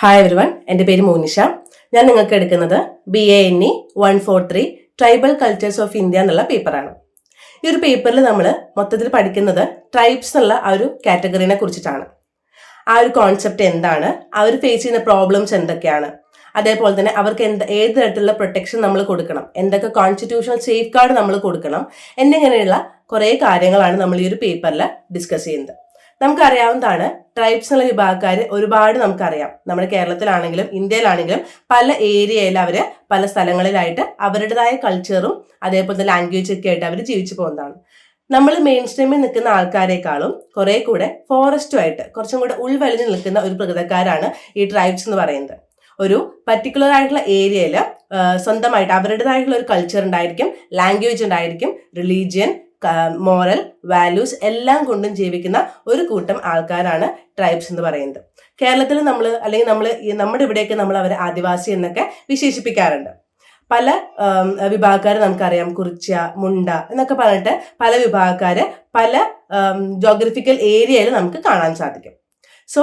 Hi everyone എന്റെ പേര് മോനിഷ. ഞാൻ നിങ്ങൾക്ക് എടുക്കുന്നത് B A N E one four three tribal cultures of India എന്നുള്ള പേപ്പറാണ് ഈ ഒരു പേപ്പറിൽ നമ്മൾ മൊത്തത്തിൽ പഠിക്കുന്നത് ട്രൈബ്സ് എന്നുള്ള ആ ഒരു കാറ്റഗറിനെ കുറിച്ചിട്ടാണ്. ആ ഒരു കോൺസെപ്റ്റ് എന്താണ്? അവർ ഫേസ് ചെയ്യുന്ന പ്രോബ്ലംസ് എന്തൊക്കെയാണ്? അതേപോലെ തന്നെ അവർക്ക് എന്ത് ഏത് തരത്തിലുള്ള പ്രൊട്ടക്ഷൻ നമ്മൾ കൊടുക്കണം? എന്തൊക്കെ കോൺസ്റ്റിറ്റ്യൂഷണൽ സേഫ് ഗാർഡ് നമ്മൾ കൊടുക്കണം? എന്നിങ്ങനെയുള്ള കുറേ കാര്യങ്ങളാണ് നമ്മൾ ഈ ഒരു പേപ്പറിൽ ഡിസ്കസ് ചെയ്യുന്നത്. നമുക്കറിയാവുന്നതാണ് ട്രൈബ്സ് എന്നുള്ള വിഭാഗക്കാർ ഒരുപാട് നമുക്കറിയാം. നമ്മുടെ കേരളത്തിലാണെങ്കിലും ഇന്ത്യയിലാണെങ്കിലും പല ഏരിയയിൽ അവർ പല സ്ഥലങ്ങളിലായിട്ട് അവരുടേതായ കൾച്ചറും അതേപോലെ ലാംഗ്വേജ് ഒക്കെ ആയിട്ട് അവർ ജീവിച്ചു പോകുന്നതാണ്. നമ്മൾ മെയിൻ സ്ട്രീമിൽ നിൽക്കുന്ന ആൾക്കാരെക്കാളും കുറെ കൂടെ ഫോറസ്റ്റുമായിട്ട് കുറച്ചും കൂടെ ഉൾവലിഞ്ഞ് നിൽക്കുന്ന ഒരു പ്രകൃതക്കാരാണ് ഈ ട്രൈബ്സ് എന്ന് പറയുന്നത്. ഒരു പർട്ടിക്കുലർ ആയിട്ടുള്ള ഏരിയയിൽ സ്വന്തമായിട്ട് അവരുടേതായിട്ടുള്ള ഒരു കൾച്ചർ ഉണ്ടായിരിക്കും ലാംഗ്വേജ് ഉണ്ടായിരിക്കും റിലീജിയൻ മോറൽ വാല്യൂസ് എല്ലാം കൊണ്ടും ജീവിക്കുന്ന ഒരു കൂട്ടം ആൾക്കാരാണ് ട്രൈബ്സ് എന്ന് പറയുന്നത്. കേരളത്തിൽ നമ്മൾ അല്ലെങ്കിൽ നമ്മൾ നമ്മുടെ ഇവിടെയൊക്കെ നമ്മൾ അവരെ ആദിവാസി എന്നൊക്കെ വിശേഷിപ്പിക്കാറുണ്ട്. പല വിഭാഗക്കാർ നമുക്കറിയാം. കുറിച്ച മുണ്ട എന്നൊക്കെ പറഞ്ഞിട്ട് പല വിഭാഗക്കാർ പല ജോഗ്രഫിക്കൽ ഏരിയയിൽ നമുക്ക് കാണാൻ സാധിക്കും. സോ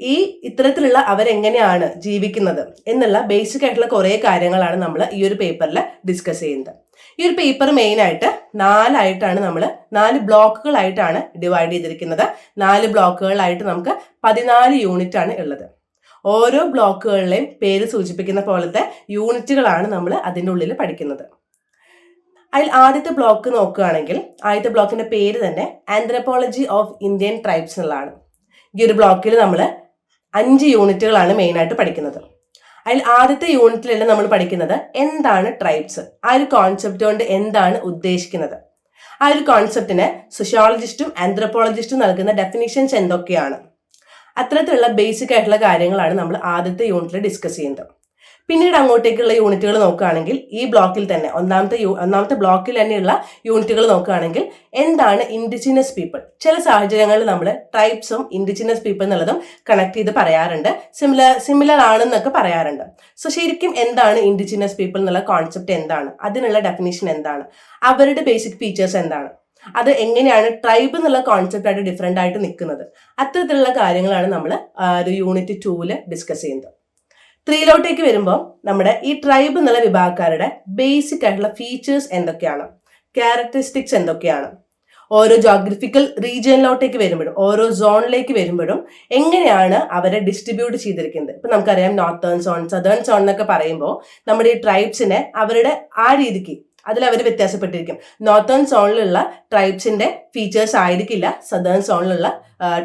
ഈ ഇത്തരത്തിലുള്ള അവരെങ്ങനെയാണ് ജീവിക്കുന്നത് എന്നുള്ള ബേസിക് ആയിട്ടുള്ള കുറേ കാര്യങ്ങളാണ് നമ്മൾ ഈ ഒരു പേപ്പറിൽ ഡിസ്കസ് ചെയ്യുന്നത്. ഈ ഒരു പേപ്പർ മെയിൻ ആയിട്ട് നാലായിട്ടാണ് നമ്മൾ നാല് ബ്ലോക്കുകളായിട്ടാണ് ഡിവൈഡ് ചെയ്തിരിക്കുന്നത്. നാല് ബ്ലോക്കുകളായിട്ട് നമുക്ക് പതിനാല് യൂണിറ്റ് ആണ് ഉള്ളത്. ഓരോ ബ്ലോക്കുകളിലെയും പേര് സൂചിപ്പിക്കുന്ന പോലത്തെ യൂണിറ്റുകളാണ് നമ്മൾ അതിന്റെ ഉള്ളിൽ പഠിക്കുന്നത്. അതിൽ ആദ്യത്തെ ബ്ലോക്ക് നോക്കുകയാണെങ്കിൽ ആദ്യത്തെ ബ്ലോക്കിന്റെ പേര് തന്നെ ആന്ത്രപ്പോളജി ഓഫ് ഇന്ത്യൻ ട്രൈബ്സ് എന്നുള്ളതാണ്. ഈ ഒരു ബ്ലോക്കിൽ നമ്മൾ അഞ്ച് യൂണിറ്റുകളാണ് മെയിനായിട്ട് പഠിക്കുന്നത്. അതിൽ ആദ്യത്തെ യൂണിറ്റിലല്ല നമ്മൾ പഠിക്കുന്നത്? എന്താണ് ട്രൈബ്സ് ആ ഒരു കോൺസെപ്റ്റ് കൊണ്ട് എന്താണ് ഉദ്ദേശിക്കുന്നത്? ആ ഒരു കോൺസെപ്റ്റിന് സോഷ്യോളജിസ്റ്റും ആന്ത്രപ്പോളജിസ്റ്റും നൽകുന്ന ഡെഫിനിഷൻസ് എന്തൊക്കെയാണ്? അത്തരത്തിലുള്ള ബേസിക് ആയിട്ടുള്ള കാര്യങ്ങളാണ് നമ്മൾ ആദ്യത്തെ യൂണിറ്റിൽ ഡിസ്കസ് ചെയ്യുന്നത്. പിന്നീട് അങ്ങോട്ടേക്കുള്ള യൂണിറ്റുകൾ നോക്കുകയാണെങ്കിൽ ഈ ബ്ലോക്കിൽ തന്നെ ഒന്നാമത്തെ ഒന്നാമത്തെ ബ്ലോക്കിൽ തന്നെയുള്ള യൂണിറ്റുകൾ നോക്കുകയാണെങ്കിൽ എന്താണ് ഇൻഡിജിനസ് പീപ്പിൾ ചില സാഹചര്യങ്ങളിൽ നമ്മൾ ട്രൈബ്സും ഇൻഡിജിനസ് പീപ്പിൾ എന്നുള്ളതും കണക്ട് ചെയ്ത് പറയാറുണ്ട്. സിമിലർ സിമിലർ ആണെന്നൊക്കെ പറയാറുണ്ട്. സോ ശരിക്കും എന്താണ് ഇൻഡിജിനസ് പീപ്പിൾ എന്നുള്ള കോൺസെപ്റ്റ് എന്താണ്? അതിനുള്ള ഡെഫിനേഷൻ എന്താണ്? അവരുടെ ബേസിക് ഫീച്ചേഴ്സ് എന്താണ്? അത് എങ്ങനെയാണ് ട്രൈബ് എന്നുള്ള കോൺസെപ്റ്റ് ആയിട്ട് ഡിഫറെന്റ് ആയിട്ട് നിൽക്കുന്നത്? അത്തരത്തിലുള്ള കാര്യങ്ങളാണ് നമ്മൾ ഒരു യൂണിറ്റ് ടൂവിൽ ഡിസ്കസ് ചെയ്യുന്നത്. ത്രീയിലോട്ടേക്ക് വരുമ്പോൾ നമ്മുടെ ഈ ട്രൈബ് എന്നുള്ള വിഭാഗക്കാരുടെ ബേസിക് ആയിട്ടുള്ള ഫീച്ചേഴ്സ് എന്തൊക്കെയാണ്? ക്യാരക്ടറിസ്റ്റിക്സ് എന്തൊക്കെയാണ്? ഓരോ ജോഗ്രഫിക്കൽ റീജിയനിലോട്ടേക്ക് വരുമ്പോഴും ഓരോ സോണിലേക്ക് വരുമ്പോഴും എങ്ങനെയാണ് അവരെ ഡിസ്ട്രിബ്യൂട്ട് ചെയ്തിരിക്കുന്നത്? ഇപ്പൊ നമുക്കറിയാം നോർത്തേൺ സോൺ സദേൺ സോൺ എന്നൊക്കെ പറയുമ്പോൾ നമ്മുടെ ഈ ട്രൈബ്സിനെ അവരുടെ ആ രീതിക്ക് അതിൽ അവർ വ്യത്യാസപ്പെട്ടിരിക്കും നോർത്തേൺ സോണിലുള്ള ട്രൈബ്സിന്റെ ഫീച്ചേഴ്സ് ആയിരിക്കില്ല സദേൺ സോണിലുള്ള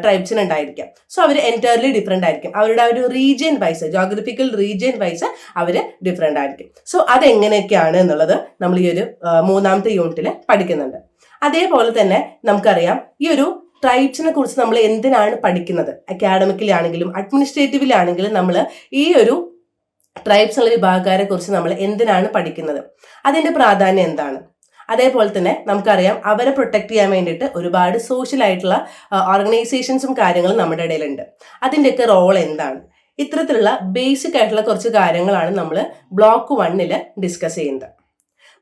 ട്രൈബ്സിന് ഉണ്ടായിരിക്കാം സോ അവർ എന്റയർലി ഡിഫറെന്റ് ആയിരിക്കും. അവരുടെ ഒരു region wise geographical region wise അവർ ഡിഫറെന്റ് ആയിരിക്കും. സോ അതെങ്ങനെയൊക്കെയാണ് എന്നുള്ളത് നമ്മൾ ഈ ഒരു മൂന്നാമത്തെ യൂണിറ്റിൽ പഠിക്കുന്നുണ്ട്. അതേപോലെ തന്നെ നമുക്കറിയാം ഈ ഒരു ട്രൈബ്സിനെ കുറിച്ച് നമ്മൾ എന്തിനാണ് പഠിക്കുന്നത്? അക്കാഡമിക്കിലാണെങ്കിലും അഡ്മിനിസ്ട്രേറ്റീവിലാണെങ്കിലും നമ്മൾ ഈ ഒരു ട്രൈബ്സ് ഉള്ള വിഭാഗക്കാരെ കുറിച്ച് നമ്മൾ എന്തിനാണ് പഠിക്കുന്നത്? അതിന്റെ പ്രാധാന്യം എന്താണ്? അതേപോലെ തന്നെ നമുക്കറിയാം അവരെ പ്രൊട്ടക്ട് ചെയ്യാൻ വേണ്ടിയിട്ട് ഒരുപാട് സോഷ്യൽ ആയിട്ടുള്ള ഓർഗനൈസേഷൻസും കാര്യങ്ങളും നമ്മുടെ ഇടയിലുണ്ട്. അതിന്റെയൊക്കെ റോൾ എന്താണ്? ഇത്തരത്തിലുള്ള ബേസിക് ആയിട്ടുള്ള കുറച്ച് കാര്യങ്ങളാണ് നമ്മൾ ബ്ലോക്ക് വണ്ണിൽ ഡിസ്കസ് ചെയ്യുന്നത്.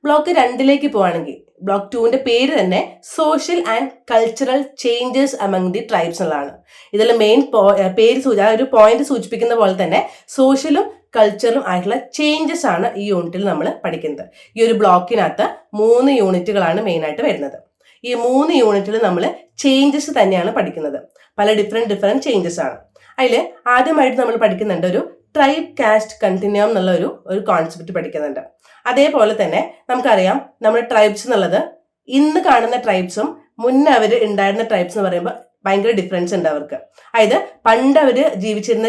ബ്ലോക്ക് രണ്ടിലേക്ക് പോവാണെങ്കിൽ ബ്ലോക്ക് ടുവിന്റെ പേര് തന്നെ social and cultural changes among the tribes എന്നുള്ളതാണ് ഇതിൽ മെയിൻ പേര് സൂചി ആ ഒരു പോയിന്റ് സൂചിപ്പിക്കുന്ന പോലെ തന്നെ സോഷ്യലും കൾച്ചറും ആയിട്ടുള്ള ചേഞ്ചസ് ആണ് ഈ യൂണിറ്റിൽ നമ്മൾ പഠിക്കുന്നത്. ഈ ഒരു ബ്ലോക്കിനകത്ത് മൂന്ന് യൂണിറ്റുകളാണ് മെയിനായിട്ട് വരുന്നത്. ഈ മൂന്ന് യൂണിറ്റിൽ നമ്മൾ ചേഞ്ചസ് തന്നെയാണ് പഠിക്കുന്നത്. പല ഡിഫറെന്റ് ഡിഫറെന്റ് ചേഞ്ചസ് ആണ്. അതിൽ ആദ്യമായിട്ട് നമ്മൾ പഠിക്കുന്നുണ്ട് ഒരു ട്രൈബ് കാസ്റ്റ് കണ്ടിന്യൂം എന്നുള്ള ഒരു ഒരു കോൺസെപ്റ്റ് പഠിക്കുന്നുണ്ട്. അതേപോലെ തന്നെ നമുക്കറിയാം നമ്മുടെ ട്രൈബ്സ് എന്നുള്ളത് ഇന്ന് കാണുന്ന ട്രൈബ്സും മുന്നേ അവർ ഉണ്ടായിരുന്ന ട്രൈബ്സ് എന്ന് പറയുമ്പോൾ ഭയങ്കര ഡിഫറൻസ് ഉണ്ട് അവർക്ക്. അതായത് പണ്ട് അവർ ജീവിച്ചിരുന്ന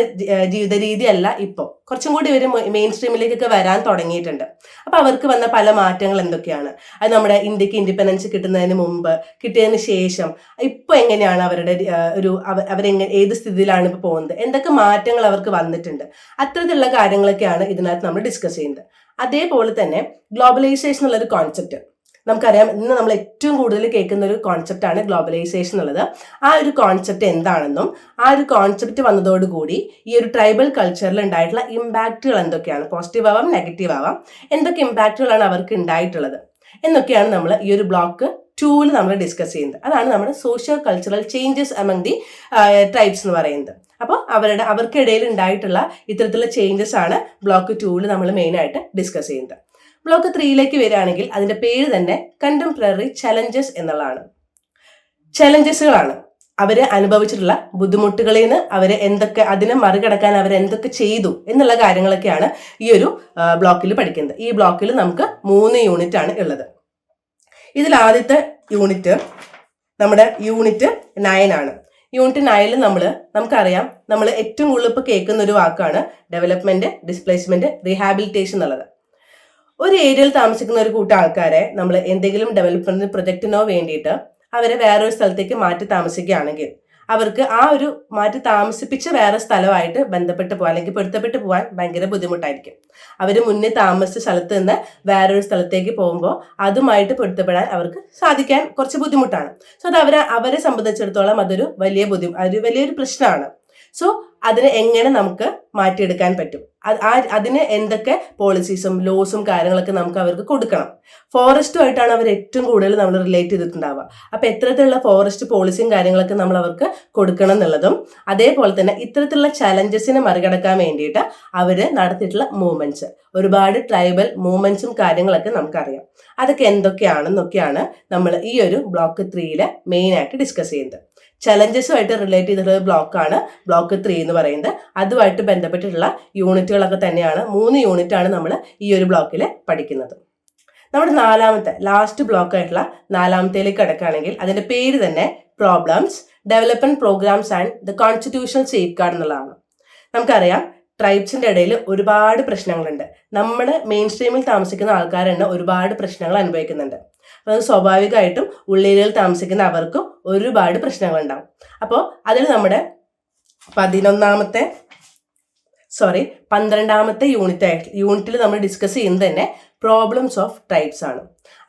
ജീവിത രീതി അല്ല ഇപ്പോൾ കുറച്ചും കൂടി ഇവർ മെയിൻ സ്ട്രീമിലേക്കൊക്കെ വരാൻ തുടങ്ങിയിട്ടുണ്ട്. അപ്പോൾ അവർക്ക് വന്ന പല മാറ്റങ്ങൾ എന്തൊക്കെയാണ്? അത് നമ്മുടെ ഇന്ത്യയ്ക്ക് ഇൻഡിപെൻഡൻസ് കിട്ടുന്നതിന് മുമ്പ് കിട്ടിയതിന് ശേഷം ഇപ്പൊ എങ്ങനെയാണ് അവരുടെ ഒരു അവരെങ്ങനെ ഏത് സ്ഥിതിയിലാണ് ഇപ്പൊ പോകുന്നത്? എന്തൊക്കെ മാറ്റങ്ങൾ അവർക്ക് വന്നിട്ടുണ്ട്? അത്തരത്തിലുള്ള കാര്യങ്ങളൊക്കെയാണ് ഇതിനകത്ത് നമ്മൾ ഡിസ്കസ് ചെയ്യുന്നത്. അതേപോലെ തന്നെ ഗ്ലോബലൈസേഷൻ ഉള്ളൊരു കോൺസെപ്റ്റ് നമുക്കറിയാം ഇന്ന് നമ്മൾ ഏറ്റവും കൂടുതൽ കേൾക്കുന്ന ഒരു കോൺസെപ്റ്റാണ് ഗ്ലോബലൈസേഷൻ എന്നുള്ളത്. ആ ഒരു കോൺസെപ്റ്റ് എന്താണെന്നും ആ ഒരു കോൺസെപ്റ്റ് വന്നതോടുകൂടി ഈ ഒരു ട്രൈബൽ കൾച്ചറിൽ ഉണ്ടായിട്ടുള്ള ഇമ്പാക്റ്റുകൾ എന്തൊക്കെയാണ്? പോസിറ്റീവ് ആവാം നെഗറ്റീവ് ആവാം. എന്തൊക്കെ ഇമ്പാക്റ്റുകളാണ് അവർക്ക് ഉണ്ടായിട്ടുള്ളത്? എന്നൊക്കെയാണ് നമ്മൾ ഈ ഒരു ബ്ലോക്ക് ടൂവിൽ നമ്മൾ ഡിസ്കസ് ചെയ്യുന്നത്. അതാണ് നമ്മുടെ socio cultural changes among the tribes എന്ന് പറയുന്നത്. അപ്പോൾ അവരുടെ അവർക്കിടയിൽ ഉണ്ടായിട്ടുള്ള ഇത്തരത്തിലുള്ള ചേഞ്ചസ് ആണ് ബ്ലോക്ക് ടൂവിൽ നമ്മൾ മെയിനായിട്ട് ഡിസ്കസ് ചെയ്യുന്നത്. ബ്ലോക്ക് ത്രീയിലേക്ക് വരികയാണെങ്കിൽ അതിന്റെ പേര് തന്നെ കണ്ടംപററി ചലഞ്ചസ് എന്നുള്ളതാണ്. ചലഞ്ചസുകളാണ് അവർ അനുഭവിച്ചിട്ടുള്ള ബുദ്ധിമുട്ടുകളിൽ നിന്ന് അവർ എന്തൊക്കെ അതിനെ മറികടക്കാൻ അവർ എന്തൊക്കെ ചെയ്തു എന്നുള്ള കാര്യങ്ങളൊക്കെയാണ് ഈ ഒരു ബ്ലോക്കിൽ പഠിക്കുന്നത്. ഈ ബ്ലോക്കിൽ നമുക്ക് മൂന്ന് യൂണിറ്റ് ആണ് ഉള്ളത്. ഇതിൽ ആദ്യത്തെ യൂണിറ്റ് നമ്മുടെ യൂണിറ്റ് നയൻ ആണ്. യൂണിറ്റ് നയൽ നമ്മൾ നമുക്കറിയാം നമ്മൾ ഏറ്റവും കൂടുതൽ ഇപ്പോൾ കേൾക്കുന്ന ഒരു വാക്കാണ് ഡെവലപ്മെന്റ് ഡിസ്പ്ലേസ്മെന്റ് റീഹാബിലിറ്റേഷൻ എന്നുള്ളത്. ഒരു ഏരിയയിൽ താമസിക്കുന്ന ഒരു കൂട്ടം ആൾക്കാരെ നമ്മൾ എന്തെങ്കിലും ഡെവലപ്മെന്റ് പ്രൊജക്റ്റിനോ വേണ്ടിയിട്ട് അവരെ വേറൊരു സ്ഥലത്തേക്ക് മാറ്റി താമസിക്കുകയാണെങ്കിൽ അവർക്ക് ആ ഒരു മാറ്റി താമസിപ്പിച്ച് വേറെ സ്ഥലമായിട്ട് ബന്ധപ്പെട്ട് പോകാൻ അല്ലെങ്കിൽ പൊരുത്തപ്പെട്ട് പോകാൻ ഭയങ്കര ബുദ്ധിമുട്ടായിരിക്കും. അവർ മുന്നേ താമസിച്ച സ്ഥലത്ത് നിന്ന് വേറൊരു സ്ഥലത്തേക്ക് പോകുമ്പോൾ അതുമായിട്ട് പൊരുത്തപ്പെടാൻ അവർക്ക് സാധിക്കാൻ കുറച്ച് ബുദ്ധിമുട്ടാണ്. സോ അത് അവരെ അവരെ സംബന്ധിച്ചിടത്തോളം അതൊരു വലിയ ബുദ്ധിമുട്ട് ഒരു വലിയൊരു പ്രശ്നമാണ്. സോ അതിനെ എങ്ങനെ നമുക്ക് മാറ്റിയെടുക്കാൻ പറ്റും? ആ അതിന് എന്തൊക്കെ പോളിസീസും ലോസും കാര്യങ്ങളൊക്കെ നമുക്ക് അവർക്ക് കൊടുക്കണം. ഫോറസ്റ്റുമായിട്ടാണ് അവർ ഏറ്റവും കൂടുതൽ നമ്മൾ റിലേറ്റ് ചെയ്തിട്ടുണ്ടാവുക. അപ്പൊ എത്തരത്തിലുള്ള ഫോറസ്റ്റ് പോളിസിയും കാര്യങ്ങളൊക്കെ നമ്മൾ അവർക്ക് കൊടുക്കണം എന്നുള്ളതും അതേപോലെ തന്നെ ഇത്തരത്തിലുള്ള ചലഞ്ചസിനെ മറികടക്കാൻ വേണ്ടിയിട്ട് അവർ നടത്തിയിട്ടുള്ള മൂവ്മെന്റ്സ് ഒരുപാട് ട്രൈബൽ മൂവ്മെന്റ്സും കാര്യങ്ങളൊക്കെ നമുക്കറിയാം. അതൊക്കെ എന്തൊക്കെയാണെന്നൊക്കെയാണ് നമ്മൾ ഈ ഒരു ബ്ലോക്ക് ത്രീയിൽ മെയിൻ ആയിട്ട് ഡിസ്കസ് ചെയ്യുന്നത്. ചലഞ്ചസുമായിട്ട് റിലേറ്റ് ചെയ്തിട്ടുള്ള ബ്ലോക്കാണ് ബ്ലോക്ക് ത്രീ എന്ന് പറയുന്നത്. അതുമായിട്ട് ബന്ധപ്പെട്ടിട്ടുള്ള യൂണിറ്റുകളൊക്കെ തന്നെയാണ് മൂന്ന് യൂണിറ്റ് ആണ് നമ്മൾ ഈ ഒരു ബ്ലോക്കിൽ പഠിക്കുന്നത്. നമ്മുടെ നാലാമത്തെ ലാസ്റ്റ് ബ്ലോക്ക് ആയിട്ടുള്ള നാലാമത്തേലേക്ക് കിടക്കുകയാണെങ്കിൽ അതിന്റെ പേര് തന്നെ problems development programs and the constitutional safeguard എന്നുള്ളതാണ്. നമുക്കറിയാം ട്രൈബ്സിന്റെ ഇടയിൽ ഒരുപാട് പ്രശ്നങ്ങളുണ്ട്. നമ്മൾ മെയിൻ സ്ട്രീമിൽ താമസിക്കുന്ന ആൾക്കാരെന്നെ ഒരുപാട് പ്രശ്നങ്ങൾ അനുഭവിക്കുന്നുണ്ട്. അത് സ്വാഭാവികമായിട്ടും ഉള്ളേരിയയിൽ താമസിക്കുന്ന അവർക്കും ഒരുപാട് പ്രശ്നങ്ങൾ ഉണ്ടാവും അപ്പോൾ അതിൽ നമ്മുടെ പതിനൊന്നാമത്തെ സോറി പന്ത്രണ്ടാമത്തെ യൂണിറ്റ് യൂണിറ്റിൽ നമ്മൾ ഡിസ്കസ് ചെയ്യുന്നത് തന്നെ പ്രോബ്ലംസ് ഓഫ് ടൈപ്സ് ആണ്.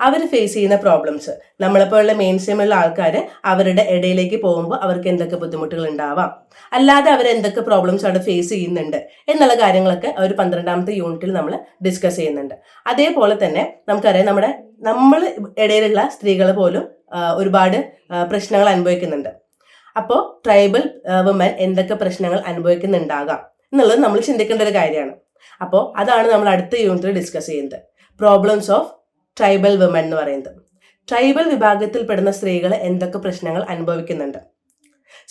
അവർ ഫേസ് ചെയ്യുന്ന പ്രോബ്ലംസ് നമ്മളെപ്പോലുള്ള മെയിൻ സ്ട്രീമുള്ള ആൾക്കാർ അവരുടെ ഇടയിലേക്ക് പോകുമ്പോൾ അവർക്ക് എന്തൊക്കെ ബുദ്ധിമുട്ടുകൾ ഉണ്ടാവാം. അല്ലാതെ അവർ എന്തൊക്കെ പ്രോബ്ലംസ് അവിടെ ഫേസ് ചെയ്യുന്നുണ്ട് എന്നുള്ള കാര്യങ്ങളൊക്കെ അവർ പന്ത്രണ്ടാമത്തെ യൂണിറ്റിൽ നമ്മൾ ഡിസ്കസ് ചെയ്യുന്നുണ്ട്. അതേപോലെ തന്നെ നമുക്കറിയാം നമ്മുടെ നമ്മൾ ഇടയിലുള്ള സ്ത്രീകൾ പോലും ഒരുപാട് പ്രശ്നങ്ങൾ അനുഭവിക്കുന്നുണ്ട്. അപ്പോൾ ട്രൈബൽ വുമൻ എന്തൊക്കെ പ്രശ്നങ്ങൾ അനുഭവിക്കുന്നുണ്ടാകാം? എന്നുള്ളത് നമ്മൾ ചിന്തിക്കേണ്ട ഒരു കാര്യമാണ്. അപ്പോൾ അതാണ് നമ്മൾ അടുത്ത യൂണിറ്റിൽ ഡിസ്കസ് ചെയ്യുന്നത്. പ്രോബ്ലംസ് ഓഫ് ട്രൈബൽ വിമൻ എന്ന് പറയുന്നത്. ട്രൈബൽ വിഭാഗത്തിൽപ്പെടുന്ന സ്ത്രീകൾ എന്തൊക്കെ പ്രശ്നങ്ങൾ അനുഭവിക്കുന്നുണ്ട്?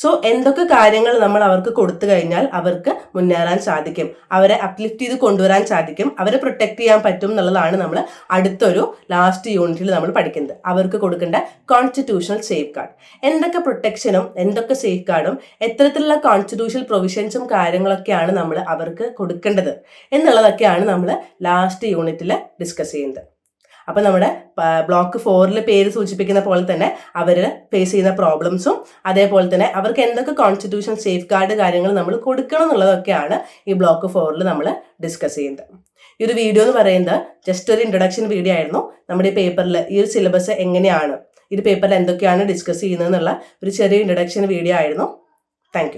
സോ എന്തൊക്കെ കാര്യങ്ങൾ നമ്മൾ അവർക്ക് കൊടുത്തു കഴിഞ്ഞാൽ അവർക്ക് മുന്നേറാൻ സാധിക്കും. അവരെ അപ്ലിഫ്റ്റ് ചെയ്ത് കൊണ്ടുവരാൻ സാധിക്കും. അവരെ പ്രൊട്ടക്ട് ചെയ്യാൻ പറ്റും എന്നുള്ളതാണ് നമ്മൾ അടുത്തൊരു ലാസ്റ്റ് യൂണിറ്റിൽ നമ്മൾ പഠിക്കുന്നത്. അവർക്ക് കൊടുക്കേണ്ട കോൺസ്റ്റിറ്റ്യൂഷണൽ സേഫ് ഗാർഡ് എന്തൊക്കെ പ്രൊട്ടക്ഷനും എന്തൊക്കെ സേഫ് ഗാർഡും എത്തരത്തിലുള്ള കോൺസ്റ്റിറ്റ്യൂഷണൽ പ്രൊവിഷൻസും കാര്യങ്ങളൊക്കെയാണ് നമ്മൾ അവർക്ക് കൊടുക്കേണ്ടത് എന്നുള്ളതൊക്കെയാണ് നമ്മൾ ലാസ്റ്റ് യൂണിറ്റിൽ ഡിസ്കസ് ചെയ്യുന്നത്. അപ്പോൾ നമ്മുടെ ബ്ലോക്ക് ഫോറിൽ പേര് സൂചിപ്പിക്കുന്ന പോലെ തന്നെ അവർ ഫേസ് ചെയ്യുന്ന പ്രോബ്ലംസും അതേപോലെ തന്നെ അവർക്ക് എന്തൊക്കെ കോൺസ്റ്റിറ്റ്യൂഷൻ സേഫ് ഗാർഡ് കാര്യങ്ങൾ നമ്മൾ കൊടുക്കണം എന്നുള്ളതൊക്കെയാണ് ഈ ബ്ലോക്ക് ഫോറിൽ നമ്മൾ ഡിസ്കസ് ചെയ്യുന്നത്. ഈ ഒരു വീഡിയോ എന്ന് പറയുന്നത് ജസ്റ്റ് ഒരു ഇൻട്രൊഡക്ഷൻ വീഡിയോ ആയിരുന്നു. നമ്മുടെ ഈ പേപ്പറിൽ ഈ ഒരു സിലബസ് എങ്ങനെയാണ്? ഈ പേപ്പറിൽ എന്തൊക്കെയാണ് ഡിസ്കസ് ചെയ്യുന്നത് എന്നുള്ള ഒരു ചെറിയ ഇൻട്രൊഡക്ഷൻ വീഡിയോ ആയിരുന്നു. താങ്ക്